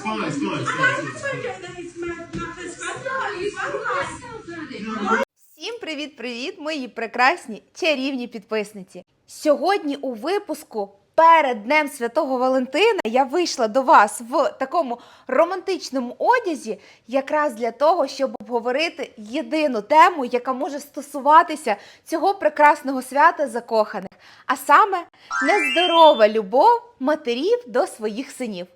it's fine, it's fine, it's fine. It's fine. Всім привіт-привіт, мої прекрасні чарівні підписниці. Сьогодні у випуску перед Днем Святого Валентина я вийшла до вас в такому романтичному одязі, якраз для того, щоб обговорити єдину тему, яка може стосуватися цього прекрасного свята закоханих, а саме нездорова любов матерів до своїх синів.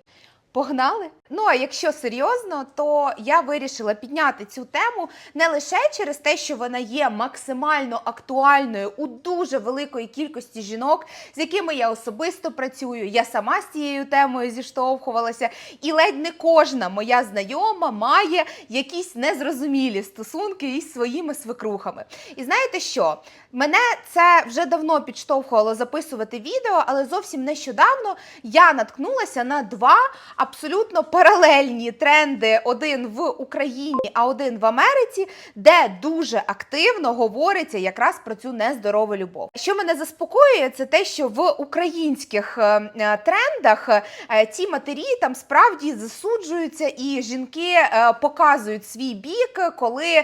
Погнали? Ну а якщо серйозно, то я вирішила підняти цю тему не лише через те, що вона є максимально актуальною у дуже великої кількості жінок, з якими я особисто працюю. Я сама з цією темою зіштовхувалася, і ледь не кожна моя знайома має якісь незрозумілі стосунки із своїми свекрухами. І знаєте що? Мене це вже давно підштовхувало записувати відео, але зовсім нещодавно я наткнулася на два абсолютно паралельні тренди: один в Україні, а один в Америці, де дуже активно говориться якраз про цю нездорову любов. Що мене заспокоює, це те, що в українських е, е, трендах е, ці матері там справді засуджуються, і жінки показують свій бік, коли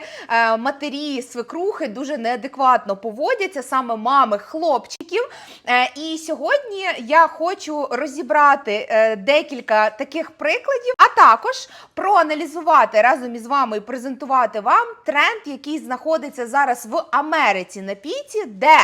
матері свекрухи дуже неадекватно поводяться, саме мами хлопчиків. І сьогодні я хочу розібрати декілька таких прикладів, а також проаналізувати разом із вами і презентувати вам тренд, який знаходиться зараз в Америці на піці, де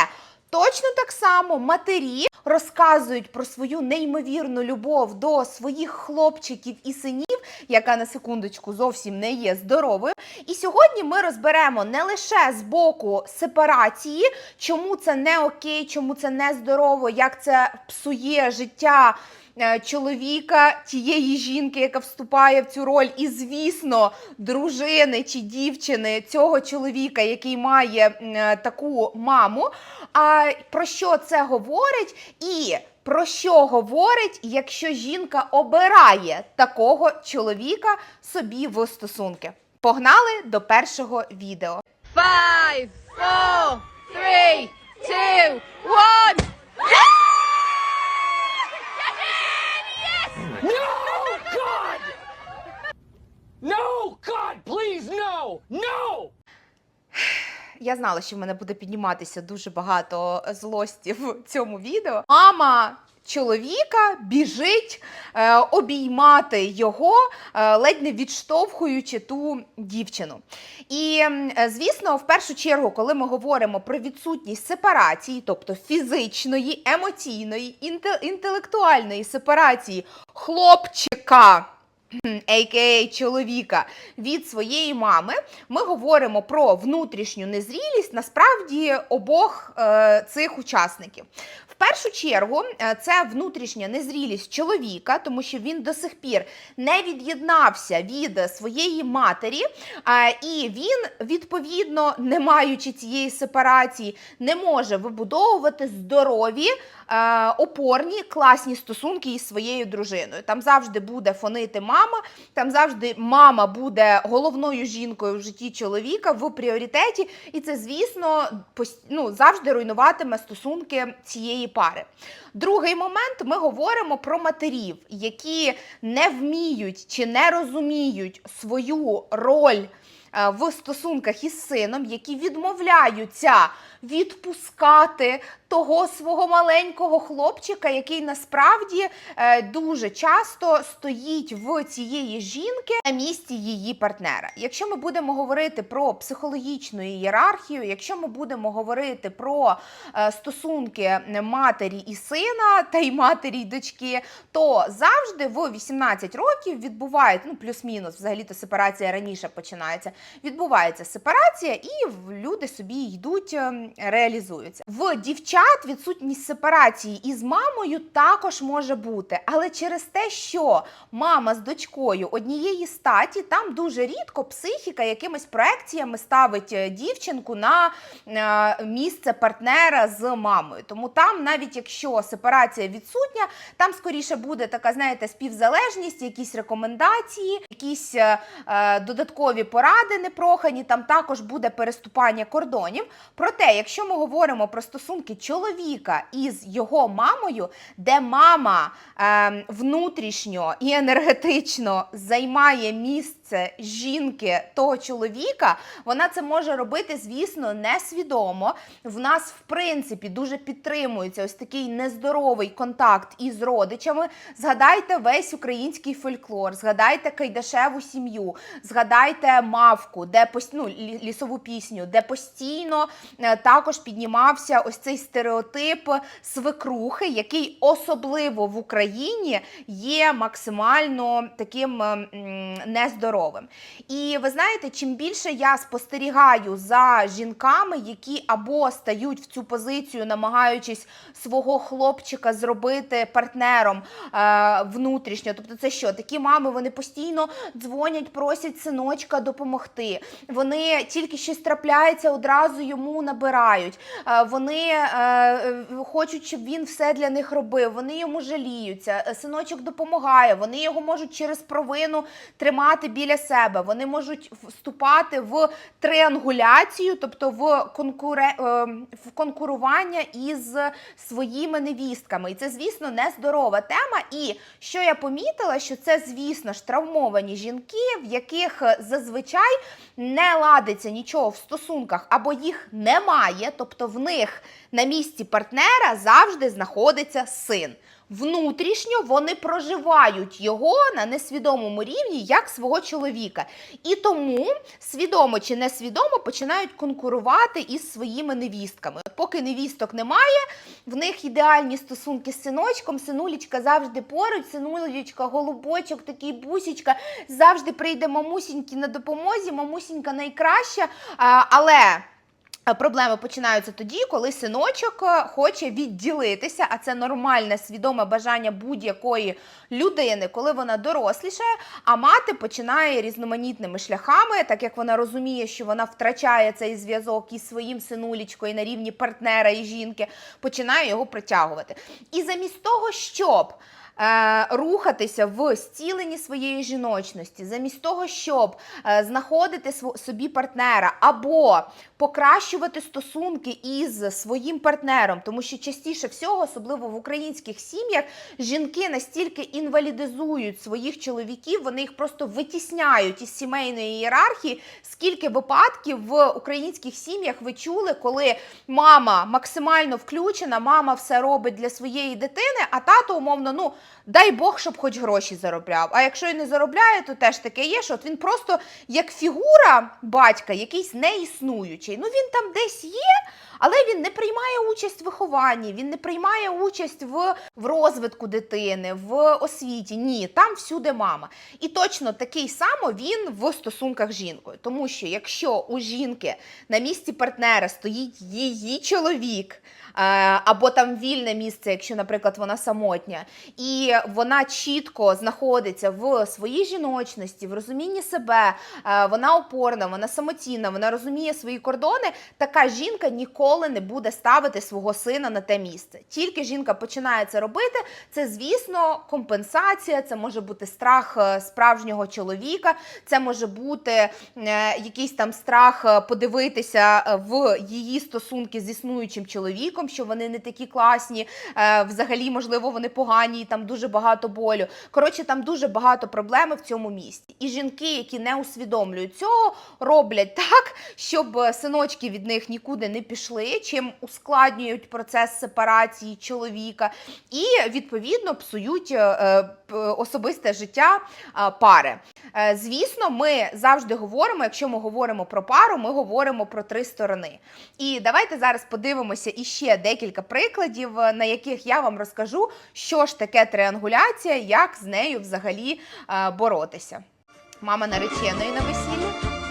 Точно так само матері розказують про свою неймовірну любов до своїх хлопчиків і синів, яка на секундочку зовсім не є здоровою. І сьогодні ми розберемо не лише з боку сепарації, чому це не окей, чому це не здорово, як це псує життя. Е, Чоловіка тієї жінки, яка вступає в цю роль, і звісно, дружини чи дівчини цього чоловіка, який має е, таку маму. А про що це говорить? І про що говорить, якщо жінка обирає такого чоловіка собі в стосунки? Погнали до першого відео. Five, four, three, two, one. No, God! No, God, please, no! No! Я знала, що в мене буде підніматися дуже багато злості в цьому відео. Мама чоловіка біжить е, обіймати його, е, ледь не відштовхуючи ту дівчину. І е, звісно, в першу чергу, коли ми говоримо про відсутність сепарації, тобто фізичної, емоційної, інтелектуальної сепарації хлопчика. А.К.А. чоловіка від своєї мами, ми говоримо про внутрішню незрілість насправді обох е, цих учасників. Першу чергу, е, це внутрішня незрілість чоловіка, тому що він до сих пір не від'єднався від своєї матері, і він, відповідно, не маючи цієї сепарації, не може вибудовувати здорові. Е, Опорні класні стосунки із своєю дружиною. Там завжди буде фонити мама, там завжди мама буде головною жінкою в житті чоловіка в пріоритеті, і це, звісно, ну, завжди руйнуватиме стосунки цієї пари. Другий момент ми говоримо про матерів, які не вміють чи не розуміють свою роль е, в стосунках із сином, які відмовляються відпускати того свого маленького хлопчика, який насправді е, дуже часто стоїть в цієї жінки на місці її партнера. Якщо ми будемо говорити про психологічну ієрархію, якщо ми будемо говорити про е, стосунки матері і сина та й матері й дочки, то завжди в 18 років відбувається, ну плюс-мінус, взагалі-то сепарація раніше починається. Відбувається сепарація, і люди собі йдуть, ем, реалізуються. В дівчат відсутність сепарації із мамою також може бути, але через те, що мама з дочкою однієї статі, там дуже рідко психіка якимись проекціями ставить е, дівчинку на е, місце партнера з мамою. Тому там, навіть якщо сепарація відсутня, там скоріше буде така, знаєте, співзалежність, якісь рекомендації, якісь е, додаткові поради непрохані. Там також буде переступання кордонів. Проте, якщо ми говоримо про стосунки чоловіка із його мамою, де мама ем, внутрішньо і енергетично займає місце жінки того чоловіка, вона це може робити, звісно, несвідомо. В нас, в принципі, дуже підтримується ось такий нездоровий контакт із родичами. Згадайте весь український фольклор, згадайте Кайдашеву сім'ю, згадайте мавку, де ну, лісову пісню, де постійно е, також піднімався ось цей стереотип свекрухи, який особливо в Україні є максимально таким е, нездоровим. І ви знаєте, чим більше я спостерігаю за жінками, які або стають в цю позицію, намагаючись свого хлопчика зробити партнером е, внутрішньо. Тобто, це що? Такі мами вони постійно дзвонять, просять синочка допомогти. Вони тільки щось трапляється, одразу йому набирають. Е, вони е, е, хочуть, щоб він все для них робив. Вони йому жаліються. Синочок допомагає. Вони його можуть через провину тримати біля себе. Вони можуть вступати в триангуляцію, тобто в конкуре в конкурування із своїми невістками. І це, звісно, нездорова тема. І що я помітила, що це, звісно ж, травмовані жінки, в яких зазвичай не ладиться нічого в стосунках, або їх немає, тобто в них на місці партнера завжди знаходиться син. Внутрішньо вони проживають його на несвідомому рівні як свого чоловіка. І тому свідомо чи несвідомо починають конкурувати із своїми невістками. Поки невісток немає, в них ідеальні стосунки з синочком. Синулічка завжди поруч, синулечка, голубочок, такий бусічка, завжди прийде мамусіньки на допомозі, мамусінька найкраща. Але. Е, Проблеми починаються тоді, коли синочок е, хоче відділитися, а це нормальне свідоме бажання будь-якої людини, коли вона дорослішає, а мати починає різноманітними шляхами, так як вона розуміє, що вона втрачає цей зв'язок із своїм синулічкою на рівні партнера і жінки, починає його притягувати. І замість того, щоб е, рухатися в зціленні своєї жіночності, замість того, щоб знаходити собі партнера або покращувати стосунки із своїм партнером, тому що частіше всього, особливо в українських сім'ях, жінки настільки інвалідизують своїх чоловіків, вони їх просто витісняють із сімейної ієрархії. Скільки випадків в українських сім'ях ви чули, коли мама максимально включена, мама все робить для своєї дитини, а тато умовно, ну дай Бог, щоб хоч гроші заробляв. А якщо і не заробляє, то теж таке є, що от він просто як фігура батька, якийсь неіснуючий. Ну він там десь є. Але він не приймає участь в вихованні, він не приймає участь в, в розвитку дитини, в освіті. Ні, там всюди мама. І точно такий само він в стосунках з жінкою. Тому що якщо у жінки на місці партнера стоїть її чоловік, е, або там вільне місце, якщо, наприклад, вона самотня, і вона чітко знаходиться в своїй жіночності, в розумінні себе, е, вона опорна, вона самоцінна, вона розуміє свої кордони. Така жінка ніколи не буде ставити свого сина на те місце. Тільки жінка починає це робити, це, звісно, компенсація, це може бути страх е, справжнього чоловіка, це може бути е, якийсь там страх е, подивитися в її стосунки з існуючим чоловіком, що вони не такі класні, взагалі, можливо, вони погані, і там дуже багато болю. Коротше, там дуже багато проблем в цьому місці. І жінки, які не усвідомлюють цього, роблять так, щоб синочки від них нікуди не пішли, чим ускладнюють процес сепарації чоловіка, і відповідно псують е, особисте життя е, пари. Е, Звісно, ми завжди говоримо, якщо ми говоримо про пару, ми говоримо про три сторони. І давайте зараз подивимося іще декілька прикладів, на яких я вам розкажу, що ж таке триангуляція, як з нею взагалі боротися. Мама нареченої на весіллі.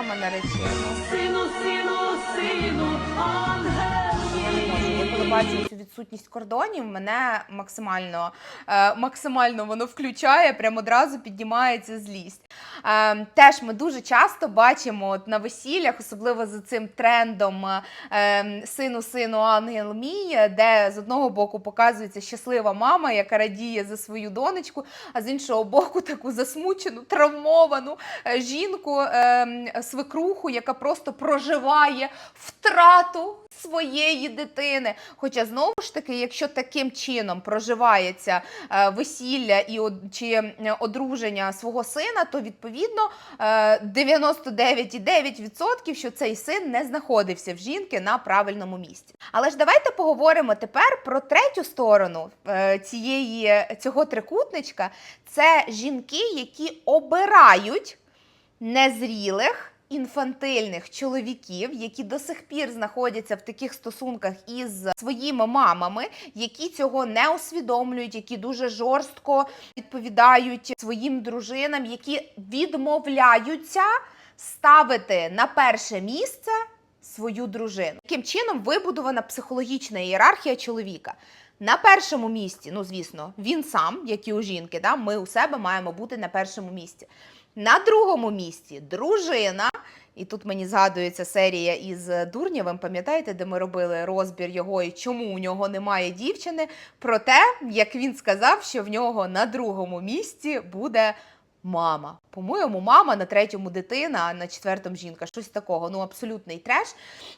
Мама наречена. Сину, сину, сину, ангел коли бачу цю відсутність кордонів, мене максимально, е, максимально воно включає, прямо одразу піднімається злість. Е, теж ми дуже часто бачимо от на весіллях, особливо за цим трендом е, сину, сину, ангел мій, де з одного боку показується щаслива мама, яка радіє за свою донечку, а з іншого боку, таку засмучену, травмовану жінку, е, свекруху, яка просто проживає втрату своєї дитини. Хоча знову ж таки, якщо таким чином проживається е, весілля і чи е, одруження свого сина, то відповідно е, 99,9% що цей син не знаходився в жінки на правильному місці. Але ж давайте поговоримо тепер про третю сторону е, цієї цього трикутничка. Це жінки, які обирають незрілих. Інфантильних чоловіків, які до сих пір знаходяться в таких стосунках із своїми мамами, які цього не усвідомлюють, які дуже жорстко відповідають своїм дружинам, які відмовляються ставити на перше місце свою дружину. Таким чином вибудована психологічна ієрархія чоловіка. На першому місці, ну звісно, він сам, як і у жінки, да, ми у себе маємо бути на першому місці. На другому місці дружина. І тут мені згадується серія із Дурнєвим, пам'ятаєте, де ми робили розбір його і чому у нього немає дівчини, про те, як він сказав, що в нього на другому місці буде мама. По-моєму, мама на третьому дитина, а на четвертому жінка. Щось такого. Ну, абсолютний треш.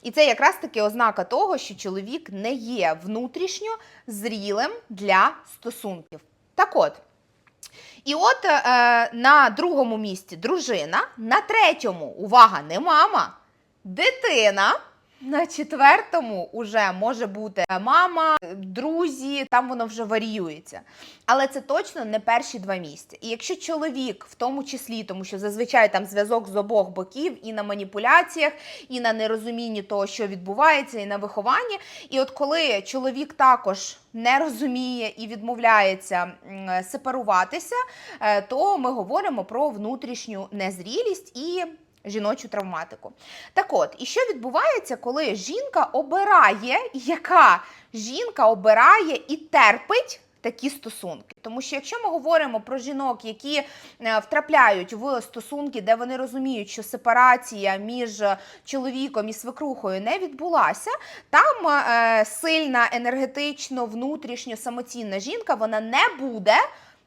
І це якраз таки ознака того, що чоловік не є внутрішньо зрілим для стосунків. Так от. І от е, на другому місці дружина, на третьому, увага, не мама, дитина. На четвертому уже може бути мама, друзі, там воно вже варіюється. Але це точно не перші два місця. І якщо чоловік, в тому числі, тому що зазвичай там зв'язок з обох боків, і на маніпуляціях, і на нерозумінні того, що відбувається, і на вихованні. І от коли чоловік також не розуміє і відмовляється сепаруватися, е, то ми говоримо про внутрішню незрілість і жіночу травматику. Так от, і що відбувається, коли жінка обирає, яка жінка обирає і терпить такі стосунки? Тому що якщо ми говоримо про жінок, які е, втрапляють в стосунки, де вони розуміють, що сепарація між чоловіком і свекрухою не відбулася, там е, сильна енергетично, внутрішньо самоцінна жінка вона не буде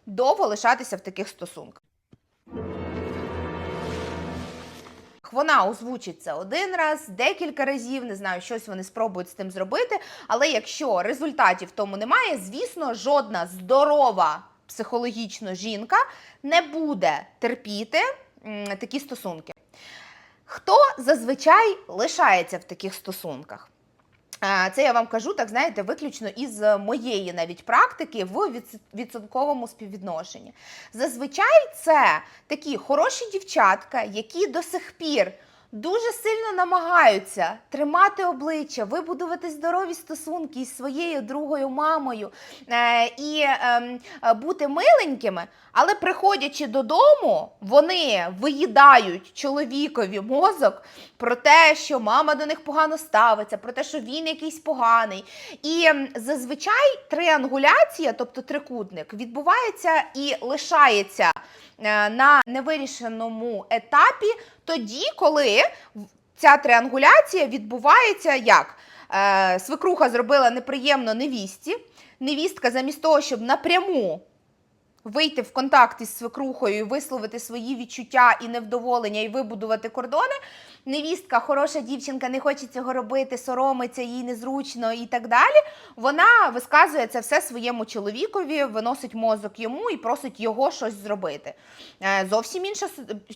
довго лишатися в таких стосунках. Вона озвучиться один раз, декілька разів, не знаю, щось вони спробують з тим зробити. Але якщо результатів тому немає, звісно, жодна здорова психологічно жінка не буде терпіти такі стосунки. Хто зазвичай лишається в таких стосунках? Е, Це я вам кажу, так знаєте, виключно із моєї навіть практики в відс- відсотковому співвідношенні. Зазвичай це такі хороші дівчатка, які до сих пір дуже сильно намагаються тримати обличчя, вибудувати здорові стосунки із своєю другою мамою е, і ем, е, бути миленькими, але приходячи додому, вони виїдають чоловікові мозок про те, що мама до них погано ставиться, про те, що він якийсь поганий. І зазвичай триангуляція, тобто трикутник, відбувається і лишається е, на невирішеному етапі тоді, коли ця триангуляція відбувається як? Е, свекруха зробила неприємно невісті. Невістка, замість того, щоб напряму вийти в контакт із свекрухою, висловити свої відчуття і невдоволення, і вибудувати кордони. Невістка, хороша дівчинка, не хоче цього робити, соромиться, їй незручно і так далі. Вона висказує це все своєму чоловікові, виносить мозок йому і просить його щось зробити. Е, Зовсім інша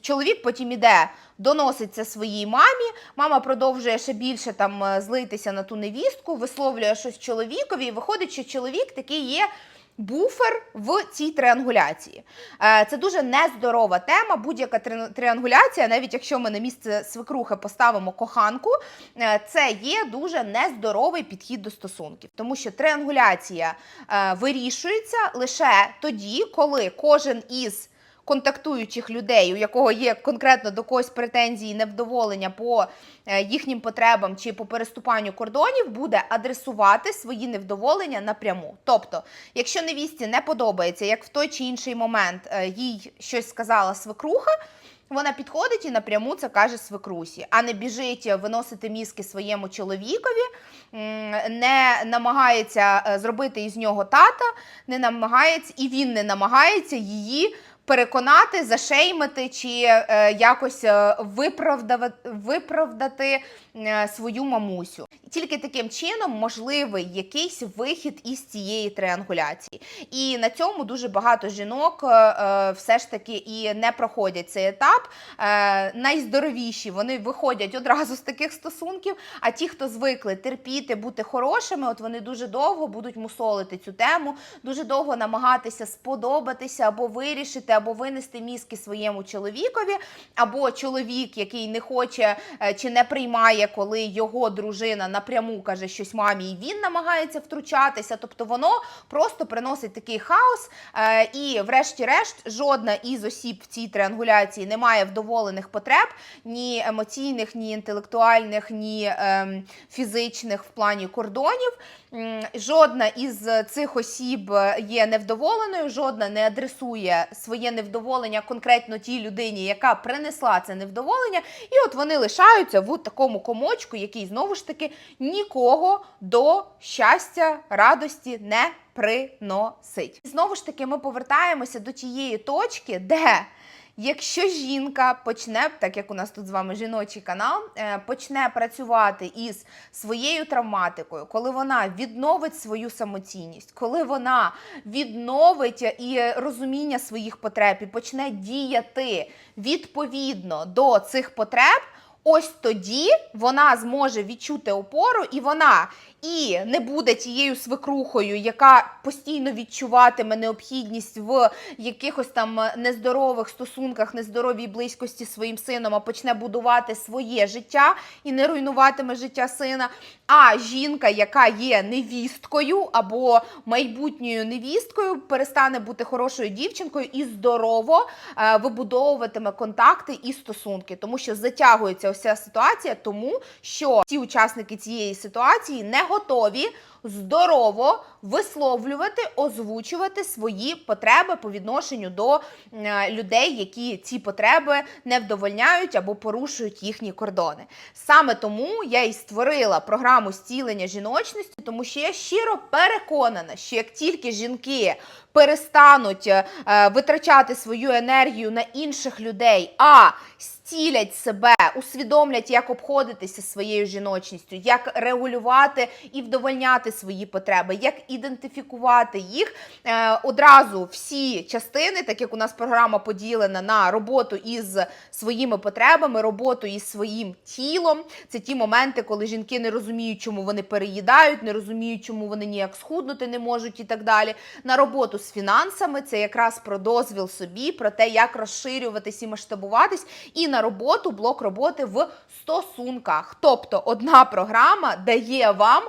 чоловік потім іде, доносить це своїй мамі. Мама продовжує ще більше там е, злитися на ту невістку, висловлює щось чоловікові, і виходить, що чоловік такий є буфер в цій триангуляції. Е, Це дуже нездорова тема. Будь-яка три- триангуляція, навіть якщо ми на місце свекрухи поставимо коханку, е, це є дуже нездоровий підхід до стосунків, тому що триангуляція е, вирішується лише тоді, коли кожен із контактуючих людей, у якого є конкретно до когось претензії, невдоволення по е, їхнім потребам чи по переступанню кордонів, буде адресувати свої невдоволення напряму. Тобто, якщо невісті не подобається, як в той чи інший момент е, їй щось сказала свекруха. Вона підходить і напряму це каже свекрусі, а не біжить виносити мізки своєму чоловікові, не намагається е, зробити із нього тата, не намагається, і він не намагається її переконати, зашеймити чи е, якось е, виправдати е, свою мамусю. Тільки таким чином можливий якийсь вихід із цієї триангуляції. І на цьому дуже багато жінок все ж таки і не проходять цей етап. Найздоровіші вони виходять одразу з таких стосунків. А ті, хто звикли терпіти, бути хорошими, от вони дуже довго будуть мусолити цю тему, дуже довго намагатися сподобатися або вирішити, або винести мізки своєму чоловікові, або чоловік, який не хоче е, чи не приймає, коли його дружина напряму каже щось мамі, і він намагається втручатися. Тобто воно просто приносить такий хаос. Е, І, врешті-решт, жодна із осіб в цій триангуляції не має вдоволених потреб ні емоційних, ні інтелектуальних, ні ем, фізичних в плані кордонів. Жодна із цих осіб є невдоволеною, жодна не адресує своє невдоволення конкретно тій людині, яка принесла це невдоволення. І от вони лишаються в такому комочку, який знову ж таки нікого до щастя, радості не приносить. І Знову ж таки, ми повертаємося до тієї точки, де. Якщо жінка почне, так як у нас тут з вами жіночий канал, е, почне працювати із своєю травматикою, коли вона відновить свою самоцінність, коли вона відновить і розуміння своїх потреб і почне діяти відповідно до цих потреб. Ось тоді вона зможе відчути опору, і вона і не буде тією свекрухою, яка постійно відчуватиме необхідність в якихось там нездорових стосунках, нездоровій близькості своїм сином, а почне будувати своє життя і не руйнуватиме життя сина. А жінка, яка є невісткою або майбутньою невісткою, перестане бути хорошою дівчинкою і здорово е, вибудовуватиме контакти і стосунки, тому що затягується ця ситуація, тому що ці учасники цієї ситуації не готові здорово висловлювати, озвучувати свої потреби по відношенню до е, людей, які ці потреби не вдовольняють або порушують їхні кордони. Саме тому я і створила програму зцілення жіночності, тому що я щиро переконана, що як тільки жінки перестануть е, е, витрачати свою енергію на інших людей, а зцілять себе, усвідомлять, як обходитися своєю жіночністю, як регулювати і вдовольняти свої потреби, як ідентифікувати їх. Е, Одразу всі частини, так як у нас програма поділена на роботу із своїми потребами, роботу із своїм тілом. Це ті моменти, коли жінки не розуміють, чому вони переїдають, не розуміють, чому вони ніяк схуднути не можуть і так далі. На роботу з фінансами це якраз про дозвіл собі, про те, як розширюватись і масштабуватись, і на роботу блок роботи в стосунках. Тобто одна програма дає вам.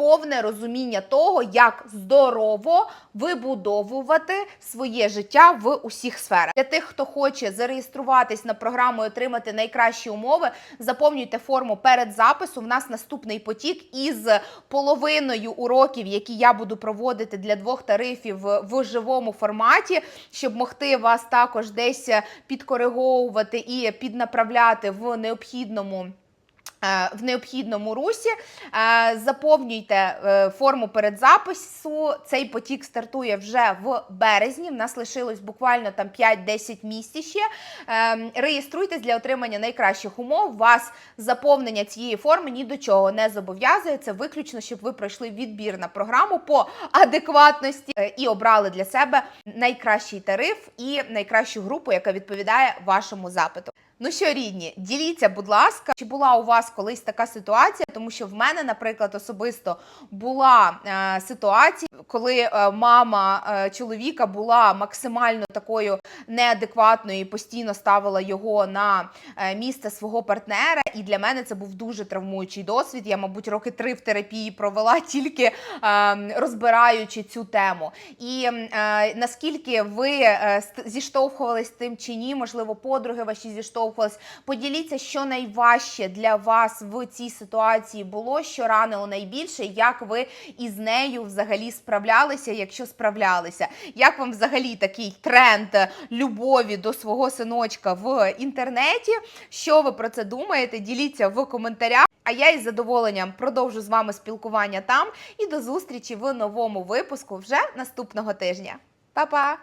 Повне розуміння того, як здорово вибудовувати своє життя в усіх сферах. Для тих, хто хоче зареєструватись на програму і отримати найкращі умови, заповнюйте форму перед записом. У нас наступний потік із половиною уроків, які я буду проводити для двох тарифів в живому форматі, щоб могти вас також десь підкориговувати і піднаправляти в необхідному. Е, В необхідному русі Е, заповнюйте е, форму передзапису. Цей потік стартує вже в березні. В нас лишилось буквально там 5-10 місць ще. Реєструйтесь для отримання найкращих умов. Вас заповнення цієї форми ні до чого не зобов'язує. Це виключно, щоб ви пройшли відбір на програму по адекватності і обрали для себе найкращий тариф і найкращу групу, яка відповідає вашому запиту. Ну що, рідні, діліться, будь ласка, чи була у вас колись така ситуація? Тому що в мене, наприклад, особисто була е, ситуація, коли е, мама е, чоловіка була максимально такою неадекватною і постійно ставила його на е, місце свого партнера. І для мене це був дуже травмуючий досвід. Я, мабуть, роки три в терапії провела тільки е, розбираючи цю тему. І е, наскільки ви е, зіштовхувались тим чи ні, можливо, подруги ваші зіштовхувались. Поділіться, що найважче для вас в цій ситуації було, що ранило найбільше, як ви із нею взагалі справлялися, якщо справлялися. Як вам взагалі такий тренд любові до свого синочка в інтернеті? Що ви про це думаєте? Діліться в коментарях. А я із задоволенням продовжу з вами спілкування там і до зустрічі в новому випуску вже наступного тижня. Па-па!